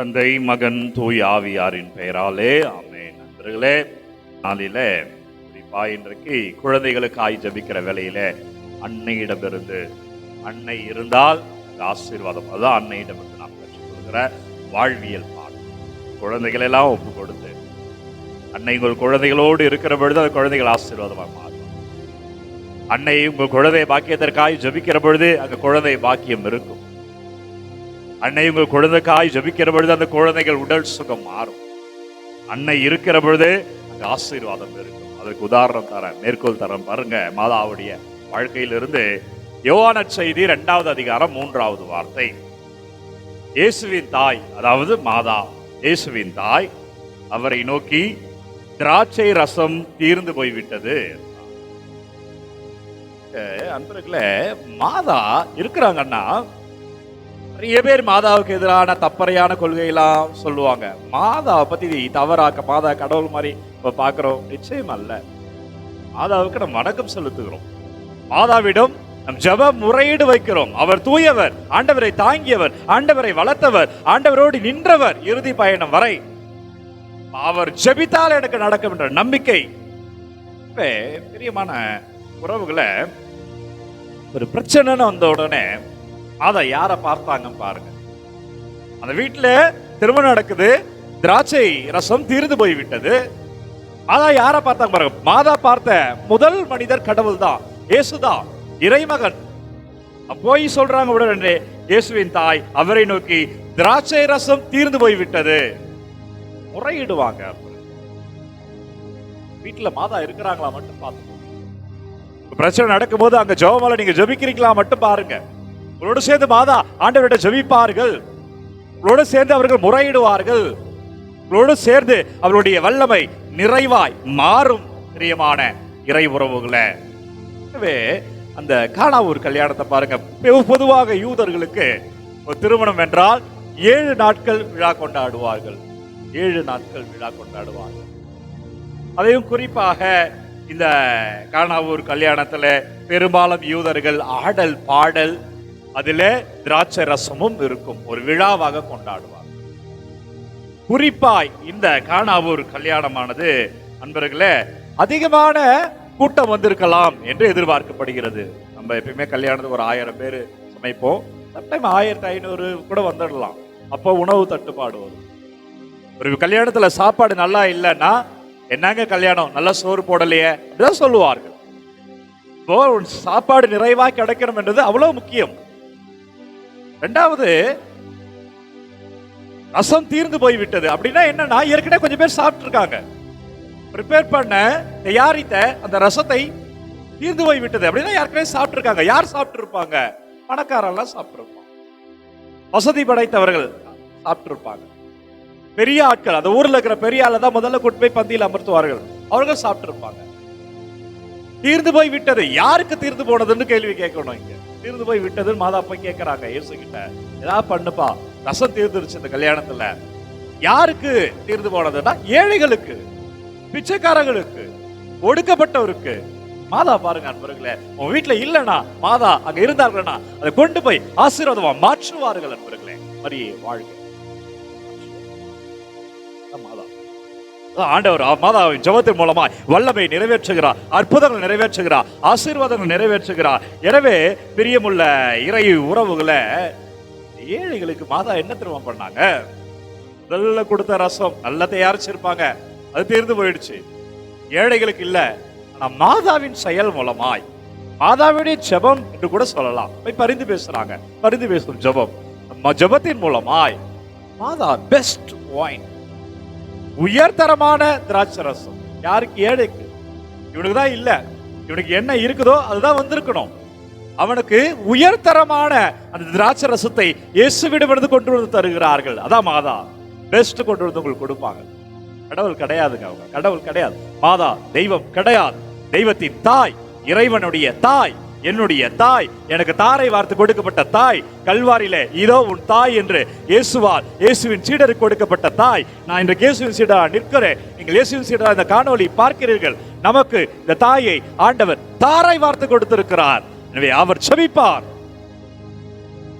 தந்தை மகன் தூய் ஆவியாரின் பெயராலே. ஆமே நண்பர்களே நாளில குறிப்பா இன்றைக்கு குழந்தைகளுக்காய் ஜபிக்கிற வேலையில அன்னையிடமிருந்து அன்னை இருந்தால் ஆசீர்வாதம் அதுதான் அன்னையிடமிருந்து நாம் கற்றுக்கொள்கிற வாழ்வியல் பாடம். குழந்தைகள் எல்லாம் ஒப்பு கொடுத்து அன்னை உங்கள் குழந்தைகளோடு இருக்கிற பொழுது அந்த குழந்தைகள் ஆசீர்வாதமாக மாறும். அன்னை உங்கள் குழந்தை பாக்கியத்திற்காய் ஜபிக்கிற பொழுது அந்த குழந்தை பாக்கியம் இருக்கும். அன்னை உங்கள் குழந்தைக்காய் ஜபிக்கிற பொழுது அந்த குழந்தைகள் உடல் சுகம் மாறும். அன்னை இருக்கிற பொழுது அங்க ஆசீர்வாதம் இருக்கும். அதுக்கு உதாரணம் தரேன். மேற்கோள் தரேன் பாருங்க. மாதாவுடைய வாழ்க்கையிலிருந்து யோவான செய்தி இரண்டாவது அதிகாரம் மூன்றாவது வார்த்தை. இயேசுவின் தாய் அதாவது மாதா இயேசுவின் தாய் அவரை நோக்கி திராட்சை ரசம் தீர்ந்து போய்விட்டது. அன்பர்களே மாதா இருக்கிறாங்கன்னா நிறைய பேர் மாதாவுக்கு எதிரான தப்பறையான கொள்கையெல்லாம் சொல்லுவாங்க. மாதாவை பத்தி தவறாக்க மாதா கடவுள் மாதிரி இப்போ பாக்குறோம். நிச்சயம் அல்ல. மாதாவுக்கு நம்ம வணக்கம் செலுத்துகிறோம். மாதாவிடம் நம் ஜெப முறையீடு வைக்கிறோம். அவர் தூயவர் ஆண்டவரை தாங்கியவர் ஆண்டவரை வளர்த்தவர் ஆண்டவரோடு நின்றவர். இறுதி பயணம் வரை அவர் ஜபித்தால் எனக்கு நடக்கும் என்ற நம்பிக்கை. பிரியமான உறவுகளை ஒரு பிரச்சனைன்னு வந்த உடனே அதை யாரை பார்த்தாங்க பாருங்க. அந்த வீட்டுல திருமணம் நடக்குது திராட்சை ரசம் தீர்ந்து போய் விட்டது அதான் யாரை பார்த்தாங்க பாருங்க மாதா பார்த்த முதல் மனிதர் கடவுள் தான் இயேசுதான் இறைமகன். போய் சொல்றாங்க உடனே இயேசுவின் தாய் அவரை நோக்கி திராட்சை ரசம் தீர்ந்து போய் விட்டது முறையிடுவாங்க வீட்டுல மாதா இருக்கிறாங்களா மட்டும் பார்த்துக்கோங்க. பிரச்சனை நடக்கும்போது அங்க ஜெபமால நீங்க ஜெபிக்கிறீங்களா மட்டும் பாருங்க. உங்களோடு சேர்ந்து மாதா ஆண்டவர்கிட்ட ஜெபிப்பார்கள். உங்களோடு சேர்ந்து அவர்கள் முறையிடுவார்கள். உங்களோடு சேர்ந்து அவருடைய வல்லமை நிறைவாய் மாறும் பிரியமான இறை உறவுகளை. அந்த காணாவூர் கல்யாணத்தை பாருங்க. பொதுவாக யூதர்களுக்கு ஒரு திருமணம் என்றால் ஏழு நாட்கள் விழா கொண்டாடுவார்கள். ஏழு நாட்கள் விழா கொண்டாடுவார்கள். அதையும் குறிப்பாக இந்த காணாவூர் கல்யாணத்தில் பெரும்பாலும் யூதர்கள் ஆடல் பாடல் அதுல திராட்சை ரசமும் இருக்கும். ஒரு விழாவாக கொண்டாடுவார். குறிப்பாய் இந்த காணாவூர் கல்யாணமானது அன்பர்களே அதிகமான கூட்டம் வந்திருக்கலாம் என்று எதிர்பார்க்கப்படுகிறது. நம்ம எப்பயுமே கல்யாணத்துக்கு ஒரு ஆயிரம் பேர் சமைப்போம். சம்டைம் ஆயிரத்தி ஐநூறு கூட வந்துடலாம். அப்போ உணவு தட்டுப்பாடு வரும். ஒரு கல்யாணத்துல சாப்பாடு நல்லா இல்லைன்னா என்னங்க கல்யாணம்? நல்லா சோறு போடலையே? அப்படிதான் சொல்லுவார்கள். இப்போ சாப்பாடு நிறைவா கிடைக்கணும் என்றது அவ்வளவு முக்கியம். ரெண்டாவது ரசம் தீர்ந்து போய் விட்டது அப்படின்னா என்னன்னா ஏற்கனவே கொஞ்சம் பேர் சாப்பிட்டு இருக்காங்க ப்ரிப்பேர் பண்ண தயாரித்த அந்த ரசத்தை தீர்ந்து போய் விட்டது அப்படின்னா ஏற்கனவே சாப்பிட்டு இருக்காங்க யார் சாப்பிட்டு இருப்பாங்க பணக்காரெல்லாம் சாப்பிட்டுருப்பாங்க. வசதி படைத்தவர்கள் சாப்பிட்டு இருப்பாங்க பெரிய ஆட்கள் அந்த ஊர்ல இருக்கிற பெரிய ஆளை தான் முதல்ல கூட்டு போய் பந்தியில் அமர்த்துவார்கள். அவர்கள் சாப்பிட்டு இருப்பாங்க தீர்ந்து போய் விட்டது யாருக்கு தீர்ந்து போனதுன்னு கேள்வி கேட்கணும் இங்கே. தீர்ந்து போய் விட்டதுன்னு மாதா போய் கேட்கறாங்க இயேசு கிட்ட ஏதாவது பண்ணுப்பா. ரசம் தீர்ந்துருச்சு இந்த கல்யாணத்துல. யாருக்கு தீர்ந்து போனதுன்னா ஏழைகளுக்கு பிச்சைக்காரர்களுக்கு ஒடுக்கப்பட்டவருக்கு. மாதா பாருங்க அன்பர்களே உன் வீட்டுல இல்லனா மாதா அங்க இருந்தார்கள்னா அதை கொண்டு போய் ஆசீர்வாதமா மாற்றுவார்கள் அன்பர்களே. மரியே வாழ்க. மாதா. ஆண்டவர் மாதாவின் ஜெபத்தின் மூலமாய் வல்லமை நிறைவேற்றுகிறார் அற்புதங்கள் நிறைவேற்றுகிறார் ஆசீர்வாதங்கள் நிறைவேற்றுகிறார். எனவே பிரியமுள்ள இறை உறவுகளை ஏழைகளுக்கு மாதா என்ன திரும்ப பண்ணாங்க? நல்ல கொடுத்த ரசம் நல்லா தயாரிச்சிருப்பாங்க அது தீர்ந்து போயிடுச்சு. ஏழைகளுக்கு இல்ல ஆனா மாதாவின் செயல் மூலமாய் மாதாவுடைய ஜெபம் என்று கூட சொல்லலாம். போய் பரிந்து பேசுறாங்க பரிந்து பேசும் ஜெபம். ஜபத்தின் ஜெபத்தின் மூலமாய் மாதா பெஸ்ட் ஒயின் உயர்தரமான திராட்சை ரசம் யாருக்கு ஏழைக்கு? இவனுக்கு தான் இல்லை. இவனுக்கு என்ன இருக்குதோ அதுதான் வந்திருக்கணும். அவனுக்கு உயர்தரமான அந்த திராட்சை ரசத்தை இயேசுவிடமிருந்து கொண்டு வந்து தருகிறார்கள். அதான் மாதா. பெஸ்ட் கொண்டு வந்து உங்களுக்கு கொடுப்பாங்க. கடவுள் கிடையாதுங்க அவங்க. கடவுள் கிடையாது. மாதா தெய்வம் கிடையாது. தெய்வத்தின் தாய் இறைவனுடைய தாய். என்னுடைய தாய் எனக்கு தாரை வார்த்து கொடுக்கப்பட்ட தாய் கல்வாரியில இதோ உன் தாய் என்று இயேசுவால் இயேசுவின் சீடருக்கு கொடுக்கப்பட்ட தாய். நான் இன்றைக்கு இயேசுவின் சீடரா நிற்கிறேன். நீங்கள் இயேசுவின் சீடரா இந்த காணொளி பார்க்கிறீர்கள். நமக்கு இந்த தாயை ஆண்டவர் தாரை வார்த்து கொடுத்திருக்கிறார். எனவே அவர் செபிப்பார்.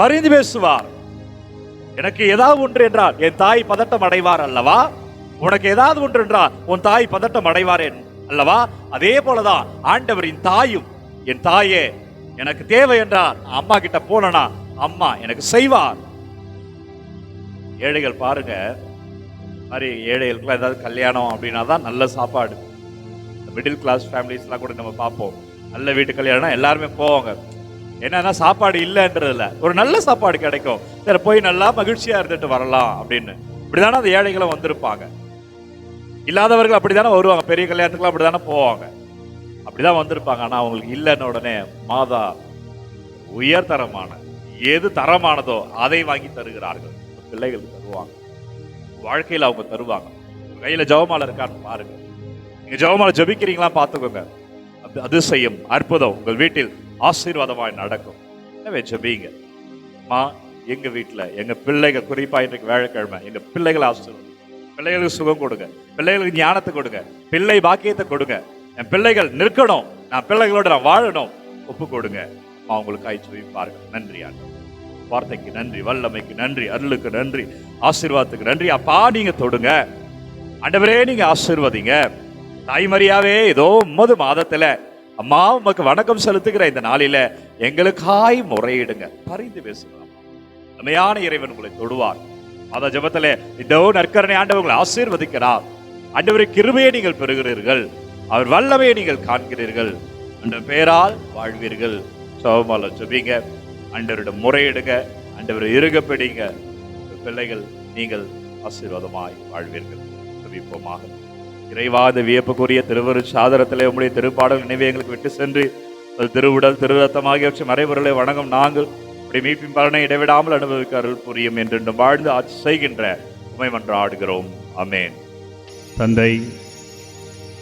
பரிந்து பேசுவார். எனக்கு ஏதாவது ஒன்று என்றால் என் தாய் பதட்டம் அடைவார் அல்லவா? உனக்கு ஏதாவது ஒன்று என்றால் உன் தாய் பதட்டம் அடைவார் அல்லவா? அதே போலதான் ஆண்டவரின் தாயும் என் தாயே எனக்கு தேவை என்றால் அம்மா கிட்ட போனா அம்மா எனக்கு செய்வார். ஏழைகள் பாருங்க. மாதிரி ஏழைகளுக்குலாம் ஏதாவது கல்யாணம் அப்படின்னா தான் நல்ல சாப்பாடு. மிடில் கிளாஸ் ஃபேமிலிஸ்லாம் கூட நம்ம பார்ப்போம். நல்ல வீட்டு கல்யாணம் எல்லாருமே போவாங்க. என்னன்னா சாப்பாடு இல்லைன்றதுல ஒரு நல்ல சாப்பாடு கிடைக்கும். சரி போய் நல்லா மகிழ்ச்சியா இருந்துட்டு வரலாம் அப்படின்னு. இப்படிதானே அந்த ஏழைகளும் வந்திருப்பாங்க. இல்லாதவர்கள் அப்படிதானே வருவாங்க. பெரிய கல்யாணத்துக்குலாம் அப்படிதானே போவாங்க. அப்படிதான் வந்திருப்பாங்க. ஆனால் அவங்களுக்கு இல்லைன்ன உடனே மாதா உயர்தரமான எது தரமானதோ அதை வாங்கி தருகிறார்கள். பிள்ளைகளுக்கு தருவாங்க. வாழ்க்கையில் அவங்க தருவாங்க. கையில் ஜவமாலை இருக்கான்னு பாருங்க. நீங்கள் ஜவமாலை ஜெபிக்கிறீங்களா பார்த்துக்கோங்க அது அதிசயம் அற்புதம். உங்கள் வீட்டில் ஆசீர்வாதமாய் நடக்கும். எனவே ஜெபிங்க. மா எங்கள் வீட்டில் எங்கள் பிள்ளைகள் குறிப்பாக இன்றைக்கு வேலைக்கிழமை எங்கள் பிள்ளைகளை ஆசீர்வாதம் பிள்ளைகளுக்கு சுகம் கொடுங்க. பிள்ளைகளுக்கு ஞானத்தை கொடுங்க. பிள்ளை பாக்கியத்தை கொடுங்க. என் பிள்ளைகள் நிற்கணும். நான் பிள்ளைகளோட நான் வாழணும். ஒப்பு கொடுங்க. அம்மா உங்களுக்காய் ஜெபிப்பார்கள் நன்றி ஆண்டவரே. வார்த்தைக்கு நன்றி வல்லமைக்கு நன்றி அருளுக்கு நன்றி ஆசீர்வாதத்துக்கு நன்றி. அப்பா நீங்க தொடுங்க. அண்டவரே நீங்க ஆசீர்வதிங்க. தாய்மரியாவே ஏதோ ஒன்பது மாதத்துல. அம்மா உமக்கு வணக்கம் செலுத்துகிற இந்த நாளில எங்களுக்காய் முறையிடுங்க. பரிந்து பேசுகிறோம். உண்மையான இறைவன் உங்களை தொடுவார். அத ஜெபத்திலே இதோ நற்கரணை ஆண்டவங்களை ஆசீர்வதிக்கிறார். ஆண்டவரை கிருபையை நீங்கள் பெறுகிறீர்கள். அவர் வல்லமையை நீங்கள் காண்கிறீர்கள். அந்த பெயரால் வாழ்வீர்கள். சோமால சுபிங்க ஆண்டவரிடம் முறையிடுங்க. அண்டவரை இருகப்பிடிங்க பிடிங்க. பிள்ளைகள் நீங்கள் ஆசீர்வாதமாய் வாழ்வீர்கள். சுபிப்போமாக இறைவாத வியப்புக்குரிய திருவரு சாதனத்திலே உங்களுடைய திருப்பாடல் நினைவே எங்களுக்கு விட்டு சென்று அது திருவுடல் திருரத்தம் ஆகியவற்றை மறைபொருளை வணங்கும் நாங்கள் அப்படி மீட்பின் பலனை இடைவிடாமல் அனுபவிக்க அருள் புரியும் என்றென்றும் வாழ்ந்து ஆட்சி செய்கின்ற உமை மன்றாடுகிறோம். அமேன் தந்தை